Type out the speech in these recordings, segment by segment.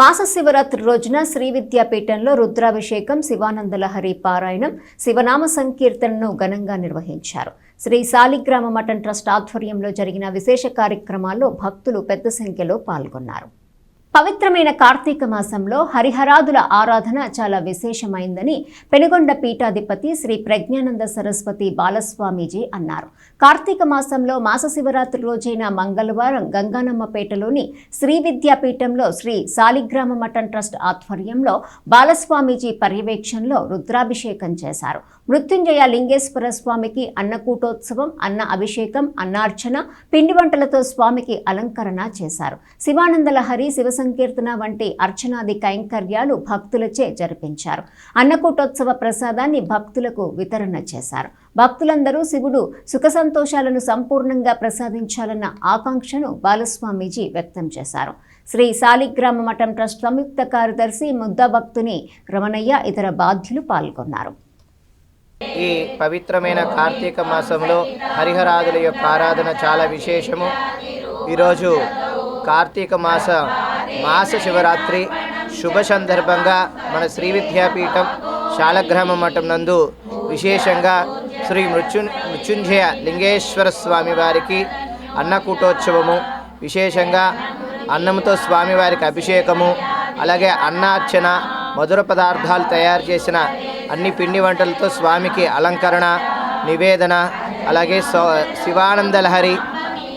మాస శివరాత్రి రోజున శ్రీ విద్యాపీఠంలో రుద్రాభిషేకం శివానందలహరి పారాయణం శివనామ సంకీర్తనను ఘనంగా నిర్వహించారు. శ్రీ సాలిగ్రామ మఠం ట్రస్ట్ ఆధ్వర్యంలో జరిగిన విశేష కార్యక్రమాల్లో భక్తులు పెద్ద సంఖ్యలో పాల్గొన్నారు. పవిత్రమైన కార్తీక మాసంలో హరిహరాదుల ఆరాధన చాలా విశేషమైందని పెనుగొండ పీఠాధిపతి శ్రీ ప్రజ్ఞానంద సరస్వతి బాలస్వామీజీ అన్నారు. కార్తీక మాసంలో మాస శివరాత్రి రోజైన మంగళవారం గంగానమ్మపేటలోని శ్రీ విద్యాపీఠంలో శ్రీ సాలిగ్రామ మఠం ట్రస్ట్ ఆధ్వర్యంలో బాలస్వామీజీ పర్యవేక్షణలో రుద్రాభిషేకం చేశారు. మృత్యుంజయ లింగేశ్వర స్వామికి అన్నకూటోత్సవం అన్న అభిషేకం అన్నార్చన పిండి వంటలతో స్వామికి అలంకరణ చేశారు. శివానందలహరి శివ సంకీర్తన వంటి అర్చనాది కైంకర్యాలు భక్తులచే జరిపించారు. అన్నకూటోత్సవ ప్రసాదాన్ని భక్తులకు వితరణ చేశారు. భక్తులందరూ శివుడు సుఖ సంతోషాలను సంపూర్ణంగా ప్రసాదించాలన్న ఆకాంక్షను బాలస్వామీజీ వ్యక్తం చేశారు. శ్రీ సాలిగ్రామ మఠం ట్రస్ట్ సంయుక్త కార్యదర్శి ముద్ద భక్తుని రమణయ్య ఇతర బాధ్యులు పాల్గొన్నారు. ఈ పవిత్రమైన కార్తీక మాసంలో హరిహరాదుల యొక్క ఆరాధన చాలా విశేషము. ఈరోజు కార్తీక మాస మాస శివరాత్రి శుభ సందర్భంగా మన శ్రీ విద్యాపీఠం శాలగ్రామ మఠం నందు విశేషంగా శ్రీ మృత్యు మృత్యుంజయ లింగేశ్వర స్వామి వారికి అన్నకూటోత్సవము విశేషంగా అన్నంతో స్వామివారికి అభిషేకము అలాగే అన్నార్చన మధుర పదార్థాలు తయారు చేసిన అన్ని పిండి వంటలతో స్వామికి అలంకరణ నివేదన అలాగే సో శివానందలహరి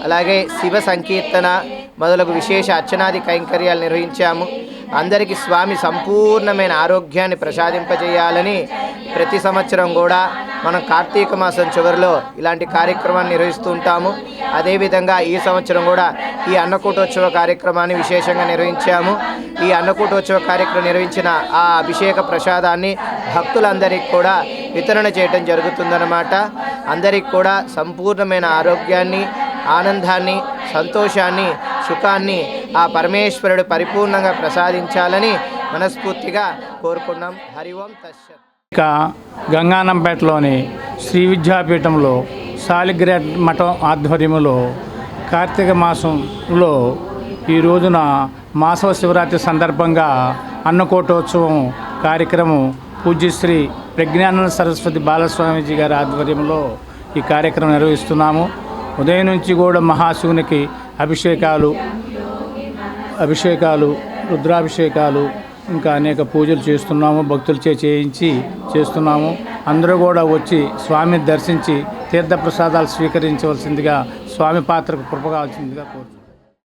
అలాగే శివ సంకీర్తన మొదలగు విశేష అర్చనాది కైంకర్యాలు నిర్వహించాము. అందరికీ స్వామి సంపూర్ణమైన ఆరోగ్యాన్ని ప్రసాదింపజేయాలని ప్రతి సంవత్సరం కూడా మనం కార్తీక మాసం చివరిలో ఇలాంటి కార్యక్రమాన్ని నిర్వహిస్తూ ఉంటాము. అదేవిధంగా ఈ సంవత్సరం కూడా ఈ అన్నకూటోత్సవ కార్యక్రమాన్ని విశేషంగా నిర్వహించాము. ఈ అన్నకూటోత్సవ కార్యక్రమం నిర్వహించిన ఆ అభిషేక ప్రసాదాన్ని భక్తులందరికీ కూడా వితరణ చేయటం జరుగుతుందన్నమాట. అందరికీ కూడా సంపూర్ణమైన ఆరోగ్యాన్ని ఆనందాన్ని సంతోషాన్ని సుఖాన్ని ఆ పరమేశ్వరుడు పరిపూర్ణంగా ప్రసాదించాలని మనస్ఫూర్తిగా కోరుకున్నాం. హరి ఓం ఇక గంగానంపేటలోని శ్రీ విద్యాపీఠంలో సాలిగ్రేట్ మఠం ఆధ్వర్యంలో కార్తీక మాసంలో ఈ రోజున మాసవ శివరాత్రి సందర్భంగా అన్నకోటోత్సవం కార్యక్రమం పూజ్యశ్రీ ప్రజ్ఞానంద సరస్వతి బాలస్వామీజీ గారి ఆధ్వర్యంలో ఈ కార్యక్రమం నిర్వహిస్తున్నాము. ఉదయం నుంచి కూడా మహాశివునికి అభిషేకాలు అభిషేకాలు రుద్రాభిషేకాలు ఇంకా అనేక పూజలు చేస్తున్నాము భక్తులచే చేయించి చేస్తున్నాము. అందరూ కూడా వచ్చి స్వామిని దర్శించి తీర్థప్రసాదాలు స్వీకరించవలసిందిగా స్వామి పాత్రకు కృపగాల్సిందిగా కోరుతున్నాను